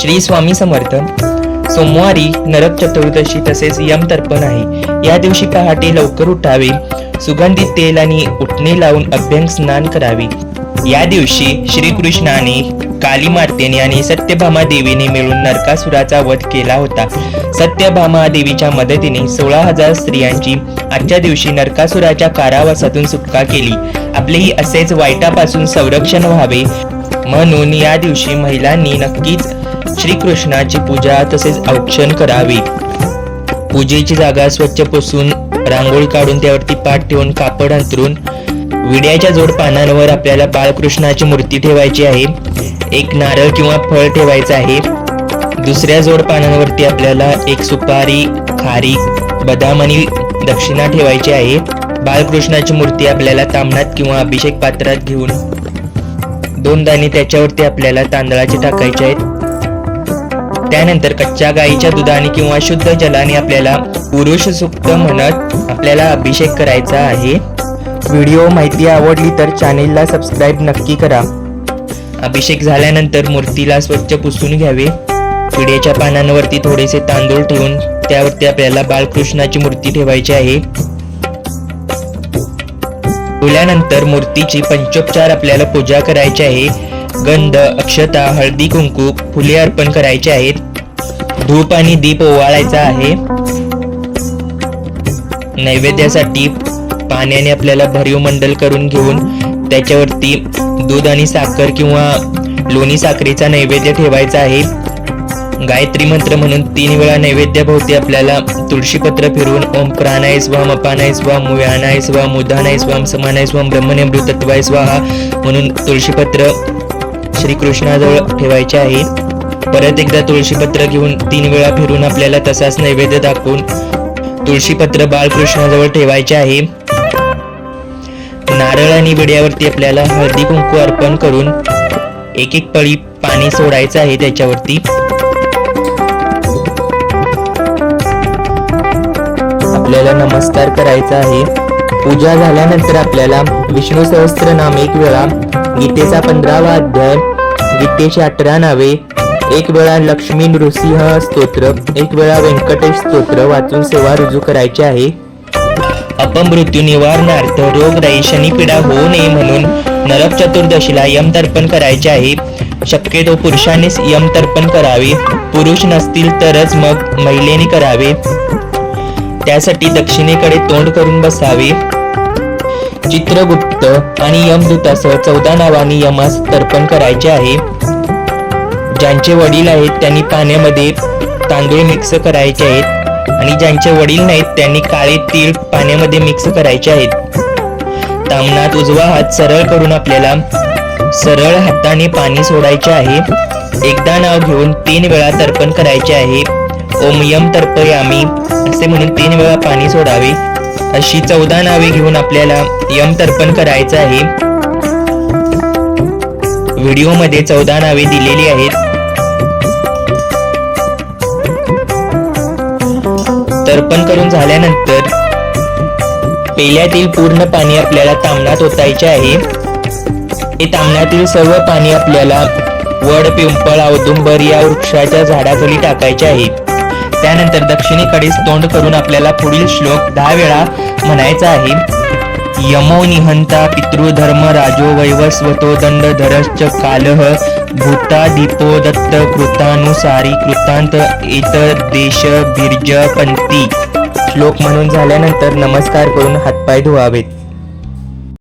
श्री स्वामी समर्थ. सोमवारी नरक चतुर्दशी तसेच यम तर्पण आहे. या दिवशी पहाटे लवकर उठावे सुगंधित तेल आणि उठणे लावून अभ्यंग स्नान करावे. या दिवशी श्रीकृष्णाने काली मातेने आणि सत्यभामा देवीने मिळून नरकासुराचा वध केला होता. सत्यभामा देवीच्या मदतीने सोळा हजार स्त्रियांची आजच्या दिवशी नरकासुराच्या कारावासातून सुटका केली. आपलेही असेच वाईटापासून संरक्षण व्हावे. म्हणून या दिवशी महिलांनी नक्कीच श्रीकृष्णाची पूजा तसेच औक्षण करावी. पूजेची जागा स्वच्छ पुसून रांगोळी काढून त्यावरती पाठ ठेवून कापड अंतरून विड्याच्या जोड पानांवर आपल्याला बाळकृष्णाची मूर्ती ठेवायची आहे. एक नारळ किंवा फळ ठेवायचं आहे. दुसऱ्या जोड पानांवरती आपल्याला एक सुपारी खारी बदाम आणि दक्षिणा ठेवायची आहे. बाळकृष्णाची मूर्ती आपल्याला तांबणात किंवा अभिषेक पात्रात घेऊन दोन दाणे त्याच्यावरती आपल्याला तांदळाचे टाकायचे आहेत. त्यानंतर कच्च्या गाईच्या दुधाने किंवा शुद्ध जलाने आपल्याला पुरुष सुक्त म्हणत आपल्याला अभिषेक करायचा आहे. व्हिडिओ माहिती आवडली तर चॅनेलला सबस्क्राईब नक्की करा. अभिषेक झाल्यानंतर मूर्तीला स्वच्छ पुसून घ्यावे. पिढ्याच्या पानांवरती थोडेसे तांदूळ ठेवून त्यावरती आपल्याला बाळकृष्णाची मूर्ती ठेवायची आहे. ठेवल्यानंतर मूर्तीची पंचोपचार आपल्याला पूजा करायची आहे. गंध अक्षता हळदी कुंकू फुले अर्पण करायचे आहेत. धूप आणि दीप ओवाळायचा आहे. नैवेद्यासाठी पाण्याने आपल्याला भरीव मंडल करून घेऊन त्याच्यावरती दूध आणि साखर किंवा लोणी साखरेचा नैवेद्य ठेवायचा आहे. गायत्री मंत्र म्हणून तीन वेळा नैवेद्य भोवती आपल्याला तुळशीपत्र फिरवून ओम प्राणाय स्वाम अपानाय स्वाम व्यानाय स्वाम उदानाय स्वाम समानाय स्वाम ब्रह्मनेमृतत्वाय स्वाहा म्हणून तुळशीपत्र श्रीकृष्णाजवळ ठेवायचे आहे. परत एकदा तुळशीपत्र घेऊन तीन वेळा फिरून आपल्याला तसाच नैवेद्य दाखवून तुळशीपत्र बाळकृष्णाजवळ ठेवायचे आहे. नारळ आणि विड्यावरती आपल्याला हळदी कुंकू अर्पण करून एक एक पळी पाणी सोडायचं आहे त्याच्यावरती. आपल्याला नमस्कार करायचा आहे. पूजा झाल्यानंतर आपल्याला विष्णू सहस्त्र नाम एक वेळा गीतेचा पंधरावा अध्याय रितेश अठरा नावे एक वेळा लक्ष्मी नृसिंह स्तोत्र एक वेळा व्यंकटेश स्तोत्र वाचून सेवा रुजू करायची आहे. अपमृत्यू निवारणार्थ रोगराई शनिपीडा होऊ नये म्हणून नरक चतुर्दशीला यम तर्पण करायचे आहे. शक्यतो पुरुषांनीच यम तर्पण करावे. पुरुष नसतील तरच मग महिलेने करावे. त्यासाठी दक्षिणेकडे तोंड करून बसावे. चित्रगुप्त आणि यमदूतासह चौदा नावांनी यमास तर्पण करायचे आहे. ज्यांचे वडील आहेत त्यांनी पाण्यामध्ये तांदूळ मिक्स करायचे आहेत आणि ज्यांचे वडील नाहीत त्यांनी काळे तीळ पाण्यामध्ये मिक्स करायचे आहेत. तामणात उजवा हात सरळ करून आपल्याला सरळ हाताने पाणी सोडायचे आहे. एकदा नाव घेऊन तीन वेळा तर्पण करायचे आहे. ओम यम तर्पयामी असे म्हणून तीन वेळा पाणी सोडावे. अशी चौदा नावे घेऊन आपल्याला यम तर्पण करायचं आहे. व्हिडिओमध्ये चौदा नावे दिलेली आहेत. तर्पण करून झाल्यानंतर पेल्यातील पूर्ण पाणी आपल्याला तामणात ओतायचे आहे. हे तामणातील सर्व पाणी आपल्याला वड पिंपळ औदुंबर या वृक्षाच्या झाडाखाली टाकायचे आहे. त्यानंतर दक्षिणेकडेच तोंड करून आपल्याला पुढील श्लोक दहा वेळा म्हणायचा आहे. यमो निहंता पितृधर्म राजो वैवस्वतो दंड धरश्च कालह भूता दीपो दत्त कृतानुसारी कृतांत एत देश बिर्ज पंथी. श्लोक म्हणून झाल्यानंतर नमस्कार करून हातपाय धुवावेत.